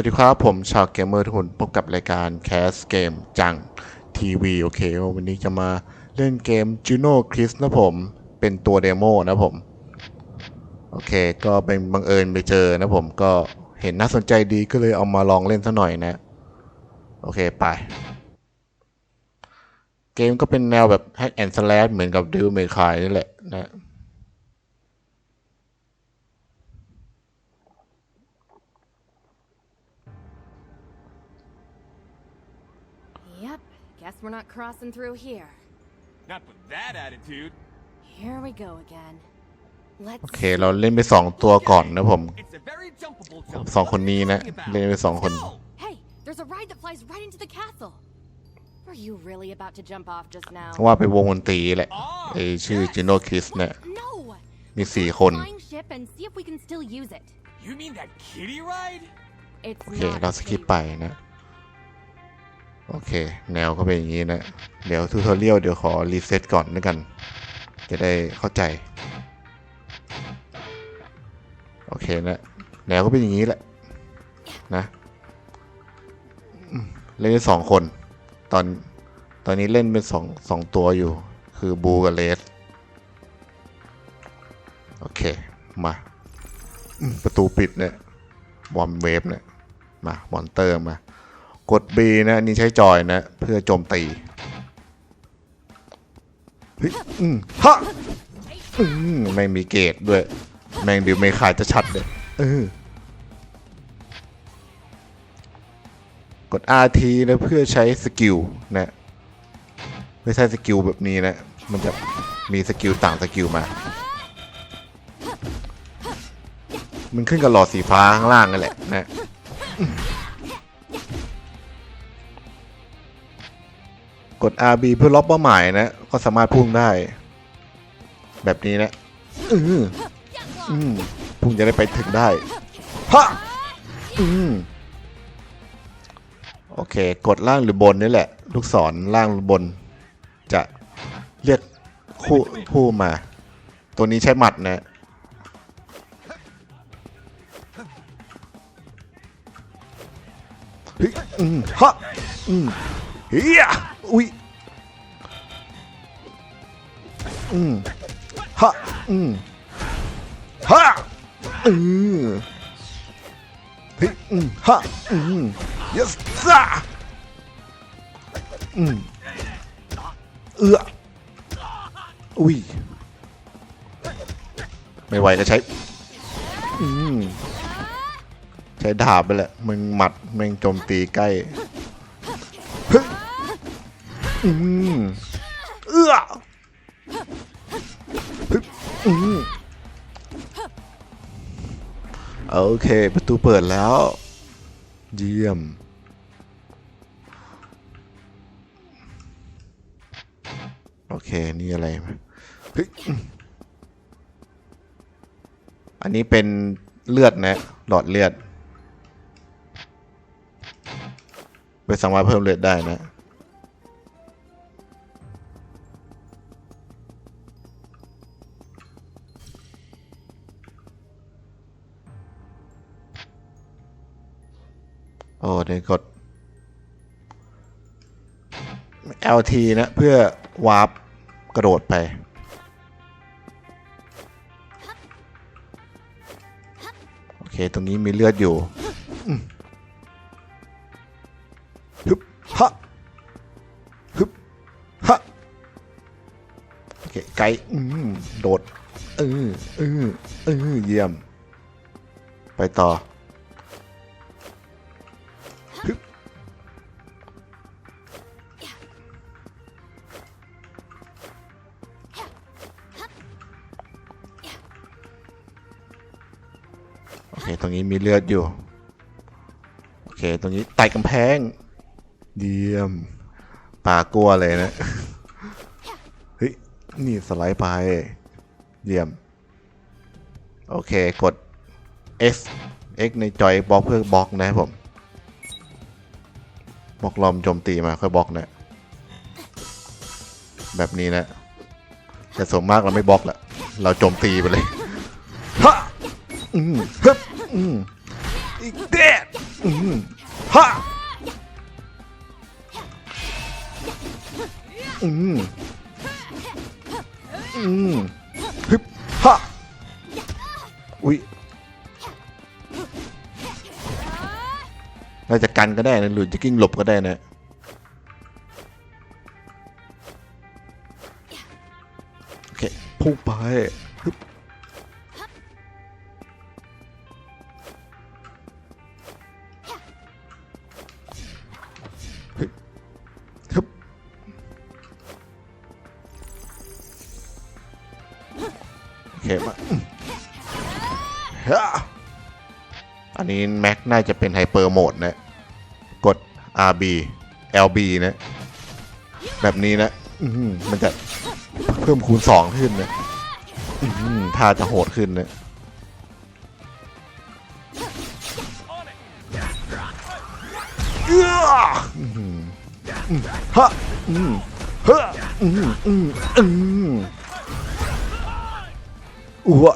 วัสดีครับ ผมชาวเกมเมอร์ทุกคนพบกับรายการแคสเกมจังทีวีโอเค วันนี้จะมาเล่นเกม Juno Chris นะผม เป็นตัวเดโมนะผม โอเค ก็เป็นบังเอิญไปเจอนะผมก็เห็นน่าสนใจดีก็เลยเอามาลองเล่นซะหน่อยนะ โอเค ไป เกมก็เป็นแนวแบบ hack and slash เหมือนกับ Devil May Cry นี่แหละนะ we're not crossing through here. Not with that attitude. Here we go again. Let's โอเค เราเล่นไปสองตัวก่อนนะผม It's a very jumpable jump. สองคนนี้นะ เล่นไปสองคน Go! Hey, there's a ride that flies right into the castle. Were you really about to jump off just now? ว่าไปวงดนตรีแหละ Oh, ไอชื่อ yes. Juno Kiss เนี่ย No. มีสี่คน Flying ship and see if we can still use it. You mean that kiddie ride? It's โอเค not เรา a สกิป kiddie ไปนะ โอเค แนวก็เป็นอย่างนี้นะ เดี๋ยวทูทอเรียลเดี๋ยวขอรีเซ็ตก่อนด้วยกัน จะได้เข้าใจ โอเคนะ แนวก็เป็นอย่างนี้แหละ นะเล่นได้สองคน ตอนตอนนี้เล่นเป็นสองสองตัวอยู่ คือบูกับเลสโอเค มาประตูปิดเนี่ยวอมเวฟเนี่ยมา มอนเตอร์มา กด B นะอันนี่ใช้จอยนะ เพื่อโจมตีเฮ้ยอืมฮะอืมแม่งมีเกตด้วย แม่งดิวไม่ขาดจะชัดเลยเออกด RT นะเพื่อใช้สกิลนะ ไม่ใช่สกิลแบบนี้นะ มันจะมีสกิลต่างสกิลมา มันขึ้นกับหลอดสีฟ้าข้างล่างนั่นแหละนะ กด RB เพื่อล็อกเป้าหมายนะ ก็สามารถพุ่งได้ แบบนี้นะอืออืมพุ่งจะได้ไปถึงได้ฮะอืมโอเค กดล่างหรือบนนี่แหละ ลูกศรล่างหรือบน จะเรียกคู่คู่มา ตัวนี้ใช้หมัดนะฮ้ยอืมฮะอืม เฮียอุ้ยอืมฮะอืมฮะอืมเฮ้ยอืมฮะอืม yes ซ่าอืมเอืออุ้ยไม่ไหวก็ใช้ อืม ใช้ดาบไปแหละมึงหมัดมึงโจมตีใกล้ อืมเอื้อเฮ้ยอืมโอเค ประตูเปิดแล้ว เยี่ยม โอเค นี่อะไรอันนี้เป็นเลือดนะ หลอดเลือด ไปสามารถเพิ่มเลือดได้นะ โอ้เดี๋ยวกด LT นะเพื่อวาร์ปกระโดดไป โอเค ตรงนี้มีเลือดอยู่ฮึบฮะฮึบฮะโอเค ไกด์อืมโดดเออเออเออเยี่ยม ไปต่อ มีเลือดอยู่ โอเค ตรงนี้ไต่กำแพง เยี่ยมป่ากลัวเลยนะ เฮ้ย นี่สไลด์ไป เยี่ยม โอเค กด X X ในจอยบล็อกเพื่อบล็อกนะครับผมบล็อกลอมโจมตีมาค่อยบล็อกนะ แบบนี้นะ แต่ส่วนมากเราไม่บล็อกละ เราโจมตีไปเลยฮะอืมฮึบ อืมอีกเด็ดอืมฮะอืมอืมฮึบฮะอุ้ยเราจะกันก็ได้นะหรือจะกิ้งหลบก็ได้นะโอเคพุ่งไป อันนี้แม็กน่าจะเป็นไฮเปอร์โหมดนะ กด RB LB นะ แบบนี้นะมันจะเพิ่มคูณสองขึ้นนะอื้อหือท่าจะโหดขึ้นนะเอื้ออื้อหืออืมฮะอืมฮะอืมอืออ้ว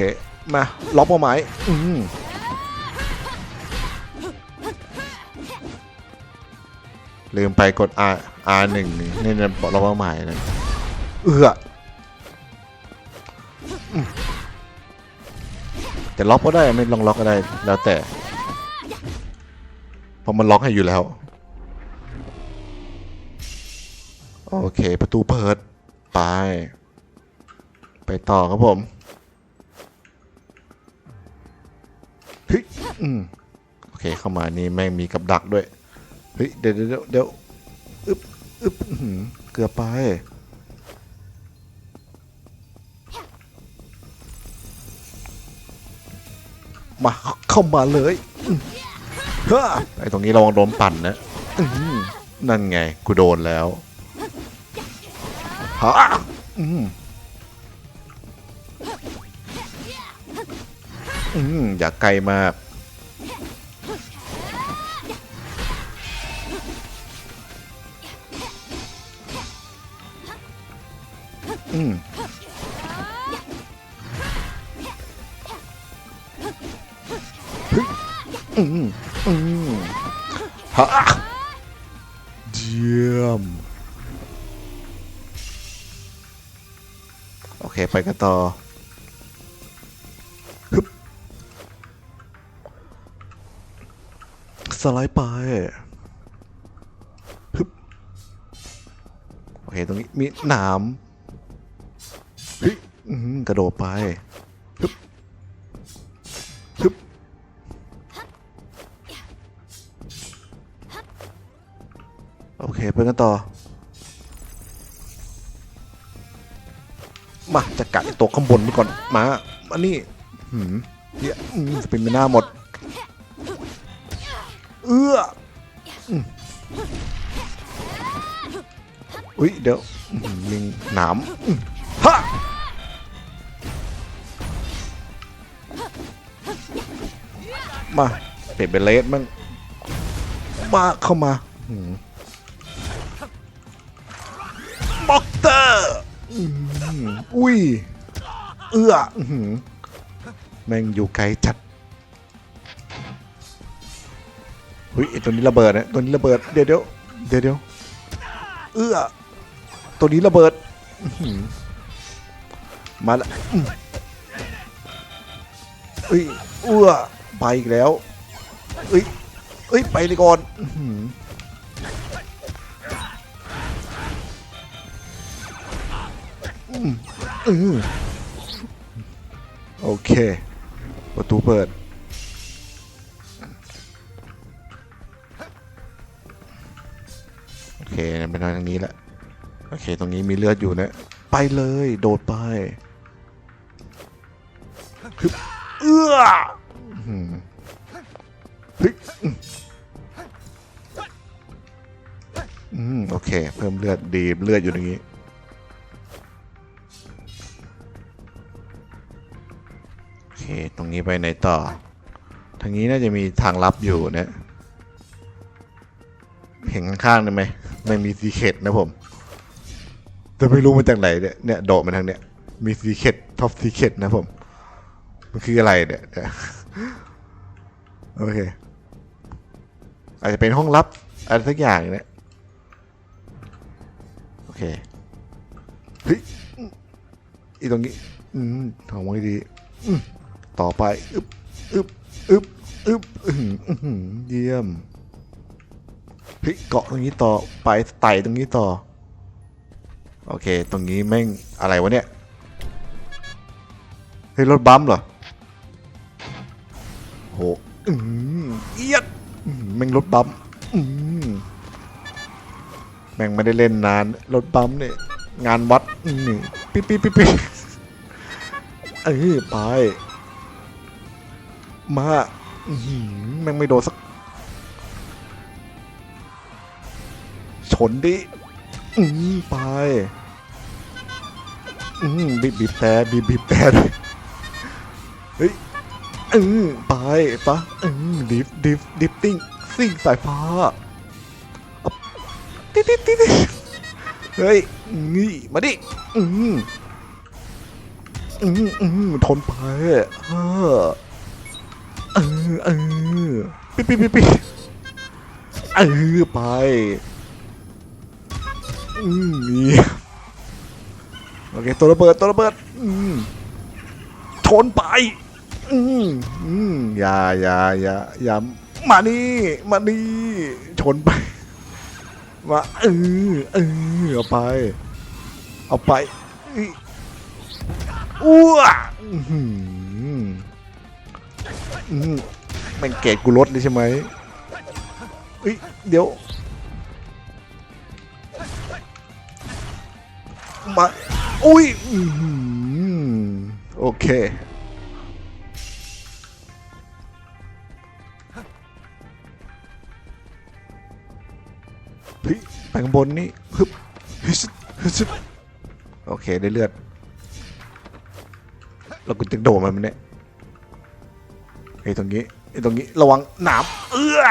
เคมาล็อกเป้าหมายอืมลืมไปกด R R หนึ่งนี่นะล็อกเป้าหมายนะเอื้ออแต่ล็อกก็ได้ไม่ลองล็อกก็ได้แล้วแต่พราะมันล็อกให้อยู่แล้ว โอเค ประตูเปิด ไป ไปต่อครับผม อืมโอเคเข้ามานี่แม่งมีกับดักด้วยเฮ้ยเดี๋ยวเดี๋ยวเดี๋ยวอึ๊บอึ๊บอื้อหือเกือบไปมาเข้ามาเลยอื้อเฮ้อไอตรงนี้ระวังโดนปั่นนะอื้อหือนั่นไงกูโดนแล้วฮะอืมอืมอย่าไกลมาก อืมอืมอืมฮะเยี่ยม โอเค ไปกันต่อฮึบสไลด์ไปฮึบโอเค ตรงนี้มีหนาม กระโดดไปฮึบฮึบโอเคไปกันต่อ มาจะกัดตัวข้างบนนี่ก่อน มามานี่หืมเยอืมเป็นไปหน้าหมด เอื้ออุ้ยเดี๋ยวอื้อหือมีหนาม มาเปลี่ยนเป็นเลสมั่งมาเข้ามาหมบ็อกเตอร์อุ้ย เอื้อแม่งอยู่ไกลจัดเฮ้ยไอตัวนี้ระเบิดนะตัวนี้ระเบิด เดี๋ยวเดี๋ยวเดี๋ยวเดี๋ยวเอื้อตัวนี้ระเบิดมาละอืมเอ้ยเอื้อ ไปอีกแล้วเอ้ยเอ้ยไปเลยก่อนอือโอเค ประตูเปิดโอเคไปทางนี้แหละโอเค ตรงนี้มีเลือดอยู่นะ ไปเลย โดดไปเอื้อ เค เพิ่มเลือดดีเลือดอยู่ตรงนี้ โอเค ตรงนี้ไปไหนต่อ ทางนี้น่าจะมีทางลับอยู่นะเห็นข้างๆได้ไหมไม่มีซีเคดนะผม แต่ไม่รู้มาจากไหนเนี่ยเนี่ยโดดมาทางเนี่ยมีซีเคดท็อปซีเคดนะผม มันคืออะไรเนี่ยโอเค อาจจะเป็นห้องลับอะไรสักอย่างเนี่ย เคเฮ้ยอีตรงนี้ อืมทำไว้ดีอืมต่อไปอึบอึบอึบอึบอือหืออื้อหือเยี่ยมเฮ้ยเกาะตรงนี้ต่อไปไต่ตรงนี้ต่อ โอเค ตรงนี้แม่งอะไรวะเนี่ยเฮ้ยรถบัมป์เหรอโหอืมเอียดอืมแม่งรถบัมป์อืม ม่งไม่ได้เล่นนาน รถบัมเนี่ยงานวัดอืมปิ๊บปิ๊บปิ๊บปิ๊บเออไป มาแม่งไม่โดนสัก ชนดิอืมไป อืมบีบบีบแต่บีบบีบแต่เฮ้ยอืมไปปะอืมดิฟดิฟดิฟติ้งซิ่งสายฟ้า ติ๊ดติ๊ดติ๊ดเฮ้ยนี่มาดิอืมอืมอืมทนไปเออเออเออปิ๊บปิ๊บปิ๊บปิ๊บเออไปอืมนี่โอเคตัวระเบิดตัวระเบิดอืมชนไปอืมอืมอย่าอย่าอย่าอย่ามานี่มานี่ชนไป มาเออเออเอาไป เอาไปอื้วอื้อหืออืมแมันเกตกูลดเลยใช่ไหมเอ้ยเดี๋ยวมาอุ้ยโอเค ไปข้างบนนี่ฮึบฮึชฮึชโอเคได้เลือดเรากูจะโดดมันมันเนี่ยไอ้ตรงนี้ไอ้ตรงนี้ระวังหนามเอื้อ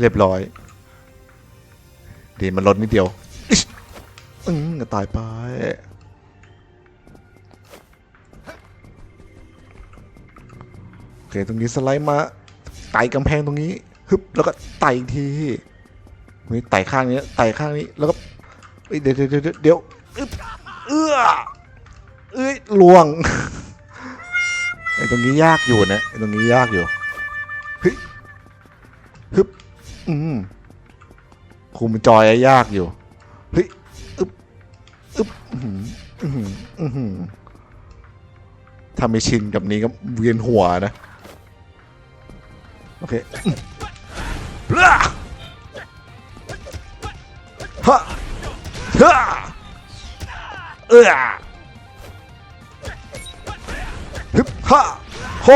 เรียบร้อยดีมันลดนิดเดียวอืมก็ตายไปโอเคตรงนี้สไลด์มาไต่กำแพงตรงนี้ฮึบแล้วก็ไต่อีกที นี่ไต่ข้างนี้ไต่ข้างนี้แล้วก็เอ้ยเดี๋ยวเดี๋ยวเดี๋ยวเดี๋ยวอึ๊บเอื้อเอ้ยลวงไอ้ตรงนี้ยากอยู่นะไอ้ตรงนี้ยากอยู่เฮ้ยฮึบอืมคุมจอยอะยากอยู่เฮ้ยอึบอึบอื้อหืออื้อหืออื้อหือถ้าไม่ชินกับนี้ก็เวียนหัวนะ โอเคเบ้อ ฮะฮะเอ้อฮึบฮะโฮ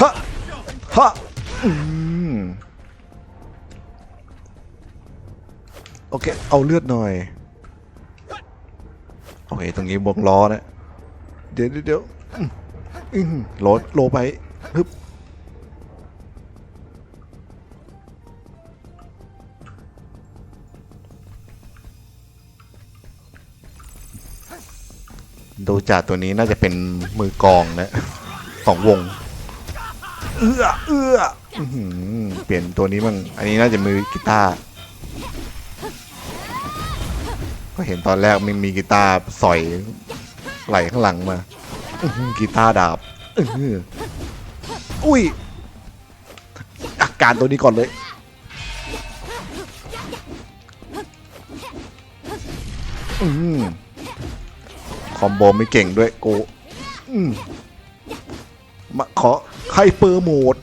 ฮะฮะอืมโอเค เอาเลือดหน่อย โอเค ตรงนี้บวกล้อนะ เดี๋ยวเดี๋ยวอื้ออื้อโลดโลไปฮึบ ดูจากตัวนี้น่าจะเป็นมือกลองนะของวง เอื้อเอื้ออื้อหือเปลี่ยนตัวนี้มั่งอันนี้น่าจะมือกีตาร์ก็เห็นตอนแรกมันมีกีตาร์สอยไหลข้างหลังมาอื้อหือกีตาร์ดาบอื้อหืออุ้ยอาการตัวนี้ก่อนเลยอืมค อมโบไม่เก่งด้วยกูมาขอไฮเปอร์โหมด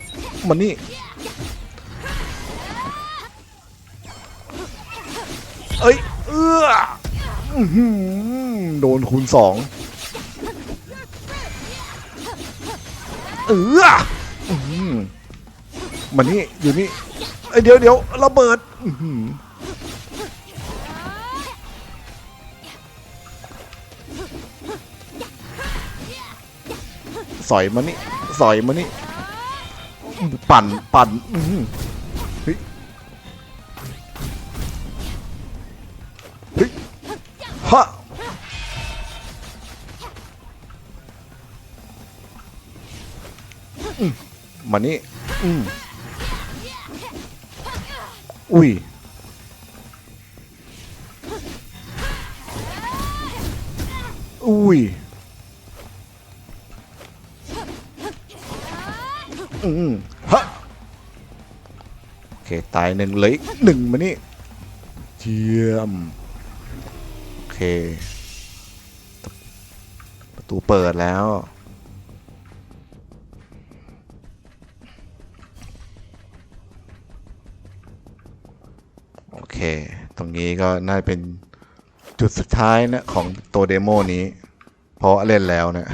มันนี่เอ้ย เอื้อโดนคูณสองเอื้ออื้อหือมันนี่อยู่นี่เอ้ยเดี๋ยวเดี๋ยวระเบิด สอยมานี่สอยมานี่ปั่นปั่นเฮ้ยเฮ้ยฮะมานี่อุ้ยอุ้ย อืมฮะโอเค ตายหนึ่งเลยหนึ่งมานี่เยี่ยมโอเค ประตูเปิดแล้วโอเค ตรงนี้ก็น่าเป็นจุดสุดท้ายนะของตัวเดโมนี้ เพราะเล่นแล้วเนะ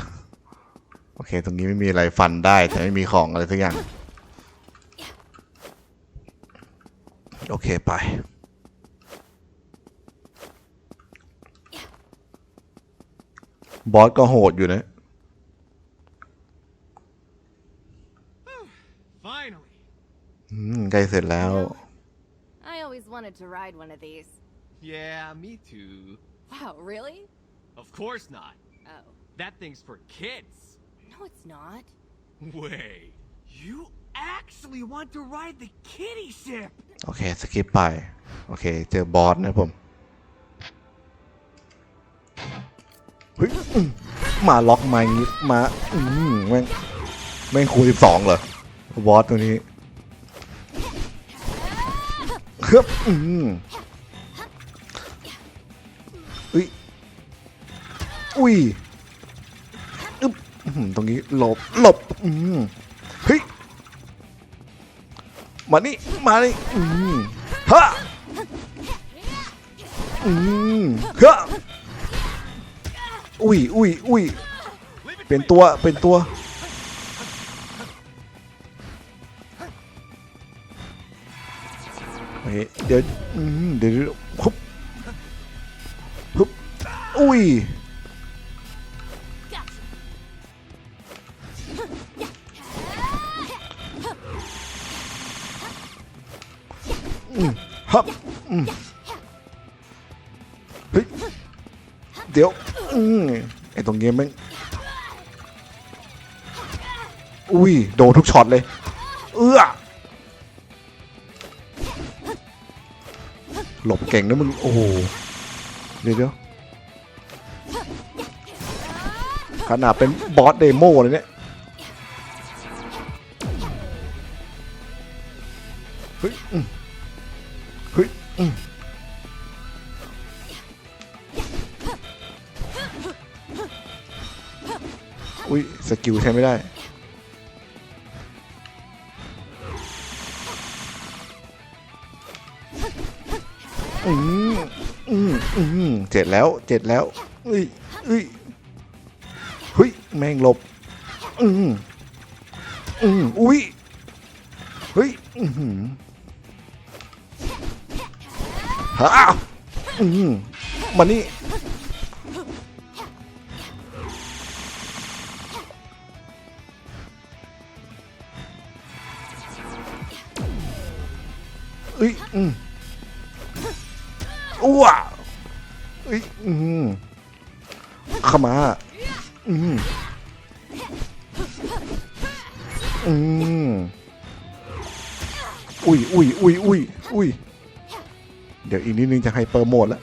โอเค ตรงนี้ไม่มีอะไรฟันได้ แต่ไม่มีของอะไรสักอย่าง โอเคไป บอสก็โหดอยู่นะ Finally. อืมใกล้เสร็จแล้ว I always wanted to ride one of these. Yeah, me too. Wow, really? Of course not. Oh. That thing's for kids. No, it's not. Wait. You actually want to ride the kitty ship? โอเค สกิปไป โอเค เจอบอสนะผมเฮ้ยอืมมาล็อกมาอย่างงี้มาอืมแม่งแม่งคูณสิบสองเหรอบอสตัวนี้เฮ้ยอืมอุ้ยอุ้ยอึ๊บอื้อหือ ตรงนี้หลบหลบอืมเฮ้ยมานี่มานี่อืมฮะอืมฮะอุ้ยอุ้ยอุ้ยเป็นตัวเป็นตัวเฮ้ยเดี๋ยวอืมเดี๋ยวเดี๋ยวฮึบฮึบอุ้ย ฮับอืมเฮ้ยเดี๋ยวอืมไอตรงนี้แม่งอุ้ยโดนทุกช็อตเลย เอื้อหลบเก่งนะมึงโอ้โหเดี๋ยวเดี๋ยวขนาดเป็นบอสเดโมเลยเนี่ยเฮ้ย เฮ้ยอืมอุ้ยสกิลใช้ไม่ได้ อืมอืมอืมเจ็ดแล้ว เจ็ดแล้วเอ้ยเอ้ยเฮ้ย แม่งหลบ อืมอืมอุ้ย เฮ้ย อือหือ ฮะอืมมานี่เอ้ยอืมอ้วเอ้ยอืมขมา กนิดนึงจะไฮเปอร์โหมดแล้ว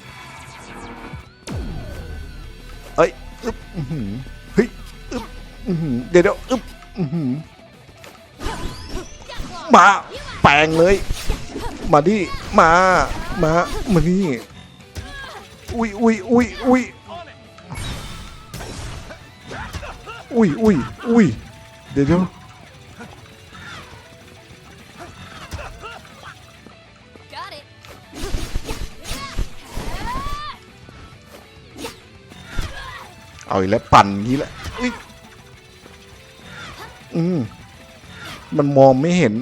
เอ้ยอึ๊บอื้อหือเฮ้ยอึ๊บอื้อหือเดี๋ยวเดี๋ยวอึ๊บอื้อหือมาแปลงเลย มาดิมามามานี่อุ้ยอุ้ยอุ้ยอุ้ยอุ้ยอุ้ยอุ้ยเดี๋ยวเดี๋ยว เอาอีกแล้วปั่นนี้แหละอืมมันมองไม่เห็น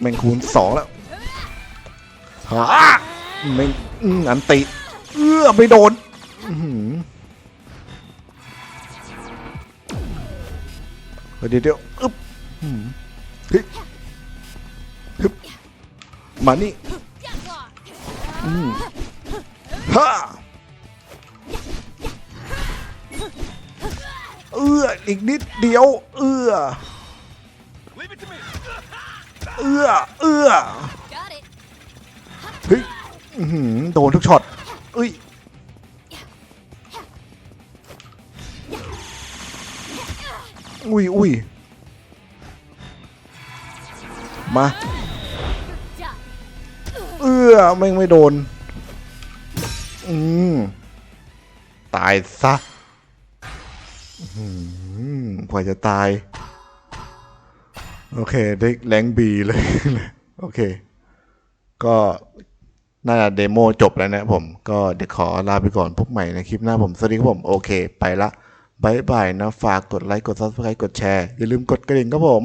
แมงคูณสองแล้วฮะแมงอันติ เอื้อไม่โดนเดี๋ยวเดี๋ยวอึ๊บฮึบฮึบมานี่อืมฮ่า เอื้ออีกนิดเดียว เอื้อเอื้อเอื้อเฮ้ยหือโดนทุกช็อตเอ้ยอุ้ยอุ้ยมาเอื้อแม่ไม่โดน อืม ตายซะ กว่าจะตาย โอเค ได้แรงบีเลย โอเค ก็น่าจะเดโมจบแล้วนะผม ก็เดี๋ยวขอลาไปก่อนพบใหม่ในคลิปหน้าผม สวัสดีครับผม โอเค ไปละบายบายนะ ฝากกดไลค์ กดซับสไครต์กดแชร์ อย่าลืมกดกระดิ่งครับผม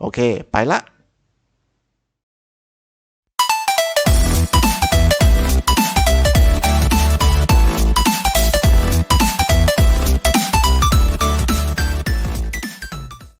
โอเค ไปละ